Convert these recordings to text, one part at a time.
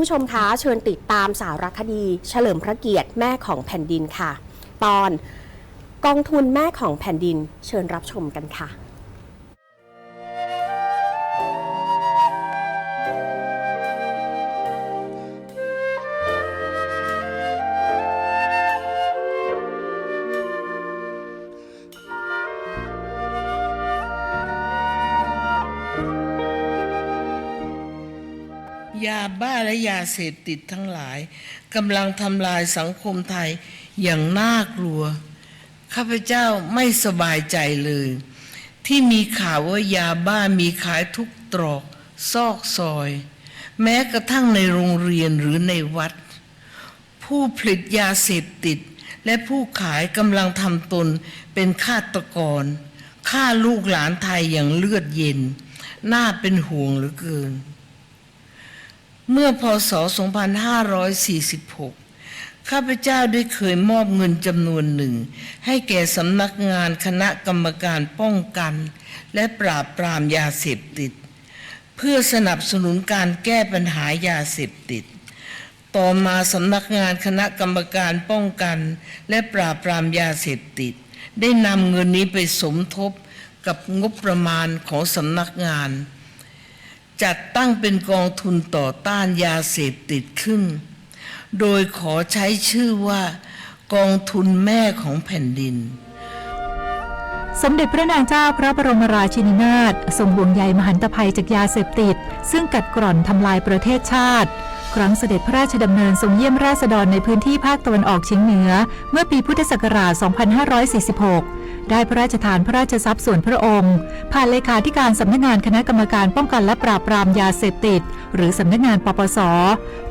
ผู้ชมคะเชิญติดตามสารคดี เฉลิมพระเกียรติแม่ของแผ่นดินค่ะ ตอนกองทุนแม่ของแผ่นดินเชิญรับชมกันค่ะ ยาบ้าและยาเสพติดทั้งหลายกำลังทำลายสังคมไทยอย่างน่ากลัว ข้าพเจ้าไม่สบายใจเลย ที่มีข่าวว่ายาบ้ามีขายทุกตรอกซอกซอย แม้กระทั่งในโรงเรียนหรือในวัด ผู้ผลิตยาเสพติด และผู้ขายกำลังทำตนเป็นฆาตกรฆ่าลูกหลานไทยอย่างเลือดเย็น น่าเป็นห่วงเหลือเกิน เมื่อพศ 2546 ข้าพเจ้าได้เคยมอบเงินจำนวนหนึ่ง ให้แก่สำนักงานคณะกรรมการป้องกัน และปราบปรามยาเสพติด เพื่อสนับสนุนการแก้ปัญหายาเสพติด ต่อมาสำนักงานคณะกรรมการป้องกัน และปราบปรามยาเสพติด ได้นำเงินนี้ไปสมทบกับงบประมาณของสำนักงาน จัดตั้งเป็นกองทุนต่อต้านยาเสพติดขึ้น โดยขอใช้ชื่อว่า กองทุนแม่ของแผ่นดิน สมเด็จพระนางเจ้าพระบรมราชินีนาถทรงห่วงใยมหันตภัยจากยาเสพติด ซึ่งกัดกร่อนทำลายประเทศชาติ ครั้งเสด็จพระราชดำเนินทรงเยี่ยมราษฎรในพื้นที่ภาคตะวันออกเฉียงเหนือ เมื่อปีพุทธศักราช 2546 ได้พระราชทานพระราชทรัพย์ส่วนพระองค์ ผ่านเลขาธิการสำนักงานคณะกรรมการป้องกันและปราบปรามยาเสพติด หรือสำนักงานปปส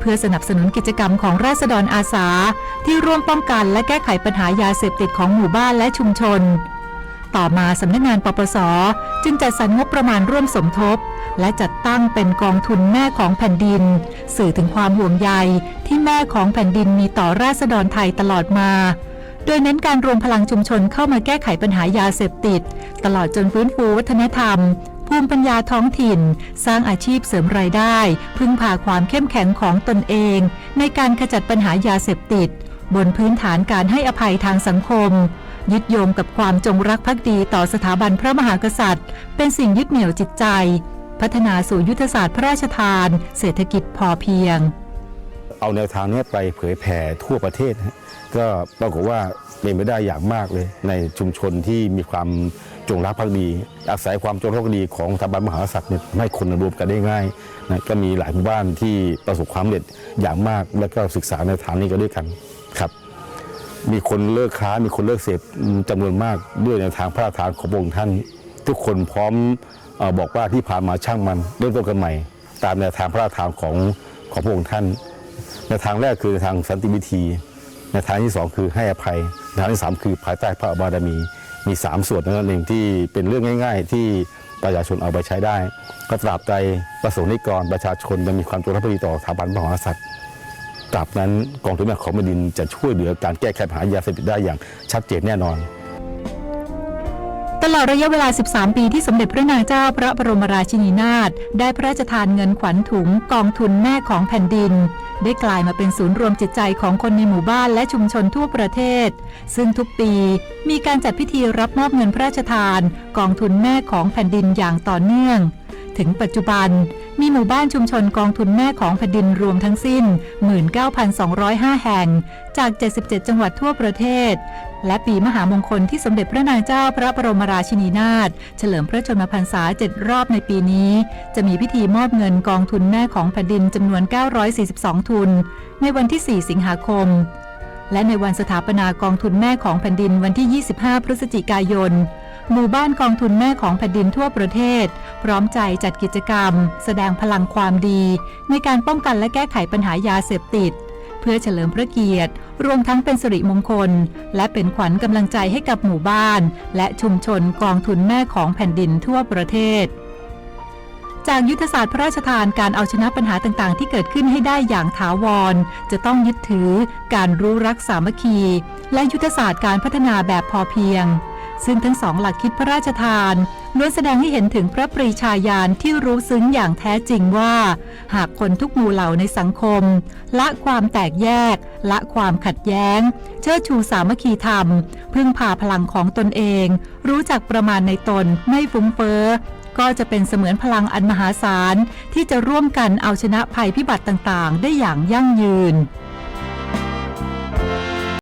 เพื่อสนับสนุนกิจกรรมของราษฎรอาสา ที่ร่วมป้องกันและแก้ไขปัญหายาเสพติดของหมู่บ้านและชุมชน ต่อมาสำนักงานปปส จึงจัดสรรงบประมาณร่วมสมทบ และจัดตั้งเป็นกองทุนแม่ของแผ่นดิน สื่อถึงความห่วงใยที่แม่ของแผ่นดินมีต่อราษฎรไทยตลอดมา โดยเน้นการรวมพลังชุมชนเข้ามาแก้ไขปัญหายาเสพติด ตลอดจนฟื้นฟูวัฒนธรรม ภูมิปัญญาท้องถิ่น สร้างอาชีพเสริมรายได้ พึ่งพาความเข้มแข็งของตนเอง ในการขจัดปัญหายาเสพติด บนพื้นฐานการให้อภัยทางสังคม ยึดโยงกับความจงรักภักดีต่อสถาบันพระมหากษัตริย์ เป็นสิ่งยึดเหนี่ยวจิตใจ พัฒนาสู่ยุทธศาสตร์พระราชทาน เศรษฐกิจพอเพียง เอาแนวทางนี้ไปเผยแผ่ทั่วประเทศ ก็ปรากฏว่าเป็นไปได้อย่างมากเลย ในชุมชนที่มีความจงรักภักดี อาศัยความจงรักภักดีของสถาบันมหากษัตริย์เนี่ยให้คนรวมกันได้ง่ายนะก็มีหลายหมู่บ้านที่ประสบความสำเร็จอย่างมาก แล้วก็ศึกษาในทางนี้ก็ด้วยกันครับ มีคนเลิกค้า มีคนเลิกเสพจำนวนมากด้วยในวทางพระราชทานของพระองค์ท่าน ทุกคนพร้อมอบอกว่าที่ผ่านมาช่างมันเริ่มต้นกันใหม่ ตามแนวทางพระราชทานของของพระองค์ท่านในทางแรกคือทางสันติวิธี ในทางที่สองคือให้อภัยในทางที่สามคือภายใต้พระบารมีมีสามส่วนนั่นเองที่เป็นเรื่องง่าย ๆ ที่ประชาชนเอาไปใช้ได้ ก็ตราบใดประสงค์นิกรประชาชนยังมีความจงรักภักดีต่อสถาบันพระมหากษัตริย์ ตราบนั้นกองทุนแม่ของแผ่นดินจะช่วยเหลือการแก้ไขปัญหายาเสพติดได้อย่างชัดเจนแน่นอน ตลอดระยะเวลา 13 ปีที่สมเด็จพระนางเจ้าพระบรมราชินีนาถได้พระราชทานเงินขวัญถุงกองทุนแม่ของแผ่นดิน ได้กลายมาเป็นศูนย์รวมจิตใจของคนในหมู่บ้านและชุมชนทั่วประเทศ ซึ่งทุกปีมีการจัดพิธีรับมอบเงินพระราชทาน กองทุนแม่ของแผ่นดินอย่างต่อเนื่อง ถึงปัจจุบัน มีหมู่บ้านชุมชนกองทุนแม่ของแผ่นดินรวมทั้งสิ้น 19,205 แห่ง จาก 77 จังหวัดทั่วประเทศ และปีมหามงคลที่สมเด็จพระนางเจ้าพระบรมราชินีนาถเฉลิมพระชนมพรรษา 7 รอบในปีนี้ จะมีพิธีมอบเงินกองทุนแม่ของแผ่นดินจำนวน 942 ทุน ในวันที่ 4 สิงหาคมและในวันสถาปนากองทุนแม่ของแผ่นดินวันที่ 25 พฤศจิกายน หมู่บ้านกองทุนแม่ของแผ่นดินทั่วประเทศ พร้อมใจจัดกิจกรรม แสดงพลังความดี ในการป้องกันและแก้ไขปัญหายาเสพติด เพื่อเฉลิมพระเกียรติ รวมทั้งเป็นสิริมงคล และเป็นขวัญกำลังใจให้กับหมู่บ้าน และชุมชนกองทุนแม่ของแผ่นดินทั่วประเทศจากยุทธศาสตร์พระราชทานการเอาชนะปัญหาต่างๆ ที่เกิดขึ้นให้ได้อย่างถาวร จะต้องยึดถือการรู้รักสามัคคี และยุทธศาสตร์การพัฒนาแบบพอเพียง ซึ่งทั้งสองหลักคิดพระราชทานล้วนแสดงให้เห็นถึงพระปรีชาญาณที่รู้ซึ้งอย่างแท้จริงว่า หากคนทุกหมู่เหล่าในสังคม ละความแตกแยก ละความขัดแย้ง เชิดชูสามัคคีธรรม พึ่งพาพลังของตนเอง รู้จักประมาณในตนไม่ฟุ้งเฟ้อก็จะเป็นเสมือนพลังอันมหาศาลที่จะร่วมกันเอาชนะภัยพิบัติต่างๆ ได้อย่างยั่งยืน